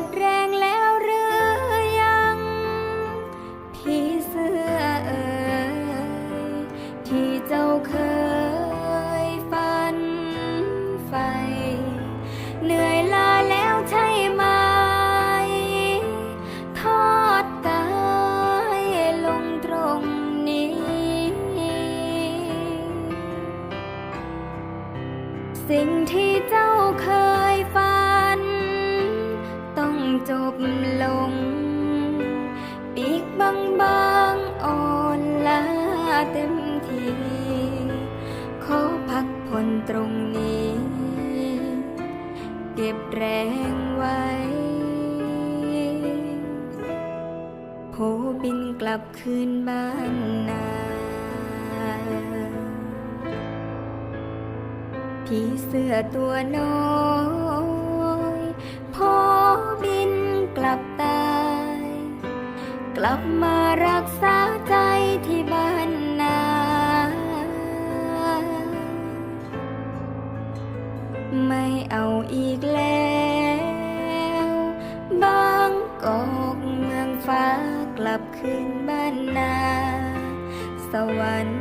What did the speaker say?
ดแรงแล้วหรือยัง พี่เสื้อเอ่ยที่เจ้าเคยฝันใฝ่เหนื่อยลาแล้วใช่ไหม ทอดกายลงตรงนี้ สิ่งที่เจ้าเคย จบลง ปีกบางบางๆอ่อนล้าเต็มที ขอพักผ่อนตรงนี้ เก็บแรงไว้ โผบินกลับคืนบ้านนาพี่เสื้อตัวน้อยพอ ลับมารักษาใจที่บ้านนาไม่เอาอีกแล้วบางกอกเมืองฟ้ากลับคืนบ้านนา สวรรค์